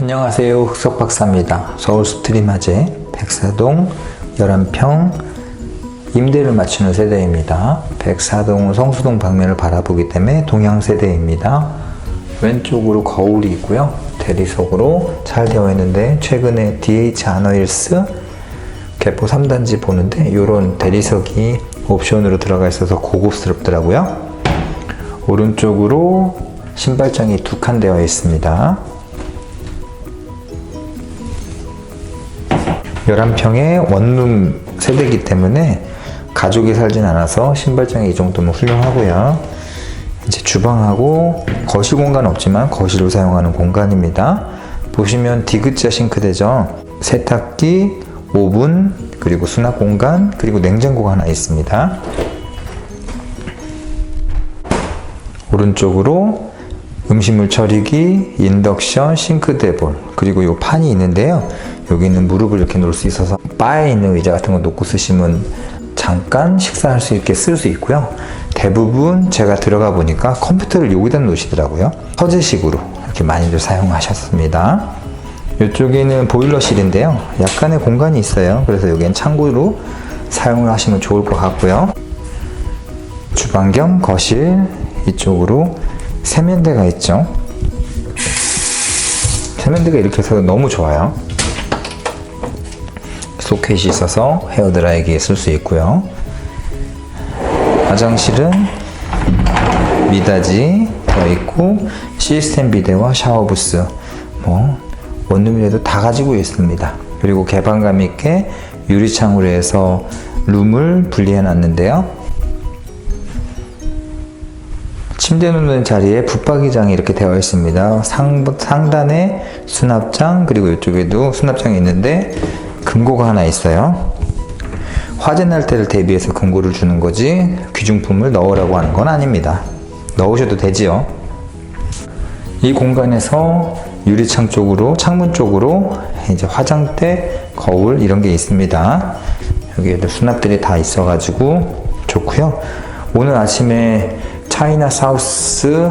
안녕하세요. 흑석 박사입니다. 서울 스트리마제 백사동 11평 임대를 맞추는 세대입니다. 백사동 성수동 방면을 바라보기 때문에 동양 세대입니다. 왼쪽으로 거울이 있고요. 대리석으로 잘 되어 있는데 최근에 DH 아너일스 개포 3단지 보는데 이런 대리석이 옵션으로 들어가 있어서 고급스럽더라고요. 오른쪽으로 신발장이 두 칸 되어 있습니다. 11평의 원룸 세대이기 때문에 가족이 살진 않아서 신발장이 이 정도면 훌륭하고요. 이제 주방하고 거실 공간 없지만 거실로 사용하는 공간입니다. 보시면 디귿자 싱크대죠. 세탁기, 오븐, 그리고 수납 공간, 그리고 냉장고가 하나 있습니다. 오른쪽으로 음식물 처리기, 인덕션, 싱크대 볼, 그리고 이 판이 있는데요. 여기는 무릎을 이렇게 놓을 수 있어서 바에 있는 의자 같은 거 놓고 쓰시면 잠깐 식사할 수 있게 쓸 수 있고요. 대부분 제가 들어가 보니까 컴퓨터를 여기다 놓으시더라고요. 서재식으로 이렇게 많이들 사용하셨습니다. 이쪽에는 보일러실인데요. 약간의 공간이 있어요. 그래서 여기엔 창고로 사용을 하시면 좋을 것 같고요. 주방 겸 거실 이쪽으로 세면대가 있죠. 세면대가 이렇게 해서 너무 좋아요. 소켓이 있어서 헤어드라이기에 쓸 수 있고요. 화장실은 미닫이 되어 있고 시스템 비데와 샤워 부스 뭐 원룸이라도 다 가지고 있습니다. 그리고 개방감 있게 유리창으로 해서 룸을 분리해 놨는데요. 침대 놓는 자리에 붙박이장이 이렇게 되어 있습니다. 상, 상단에 수납장 그리고 이쪽에도 수납장이 있는데 금고가 하나 있어요. 화재 날 때를 대비해서 금고를 주는 거지 귀중품을 넣으라고 하는 건 아닙니다. 넣으셔도 되지요. 이 공간에서 유리창 쪽으로 창문 쪽으로 이제 화장대, 거울 이런 게 있습니다. 여기에도 수납들이 다 있어가지고 좋고요. 오늘 아침에 차이나 사우스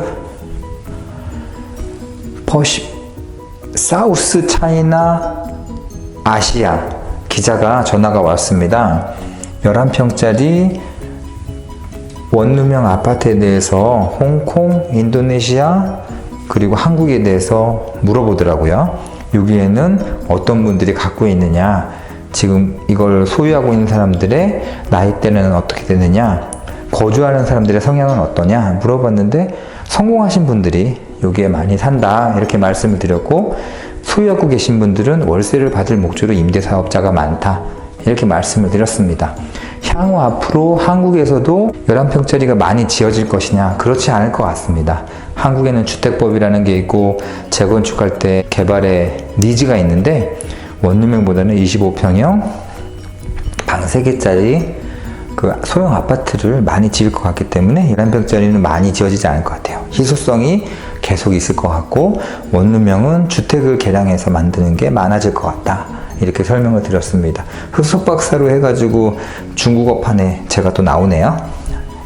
퍼시 사우스 차이나 아시아 기자가 전화가 왔습니다. 11평짜리 원룸형 아파트에 대해서 홍콩, 인도네시아, 그리고 한국에 대해서 물어보더라고요. 여기에는 어떤 분들이 갖고 있느냐, 지금 이걸 소유하고 있는 사람들의 나이대는 어떻게 되느냐, 거주하는 사람들의 성향은 어떠냐 물어봤는데 성공하신 분들이 여기에 많이 산다 이렇게 말씀을 드렸고 소유하고 계신 분들은 월세를 받을 목적으로 임대 사업자가 많다 이렇게 말씀을 드렸습니다. 향후 앞으로 한국에서도 11평짜리가 많이 지어질 것이냐 그렇지 않을 것 같습니다. 한국에는 주택법이라는 게 있고 재건축할 때 개발에 니즈가 있는데 원룸형보다는 25평형 방 3개짜리 그 소형 아파트를 많이 지을 것 같기 때문에 11평짜리는 많이 지어지지 않을 것 같아요. 희소성이 계속 있을 것 같고 원룸형은 주택을 개량해서 만드는 게 많아질 것 같다. 이렇게 설명을 드렸습니다. 흑석 박사로 해가지고 중국어판에 제가 또 나오네요.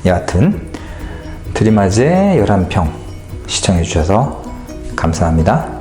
여하튼 드림아재 11평 시청해 주셔서 감사합니다.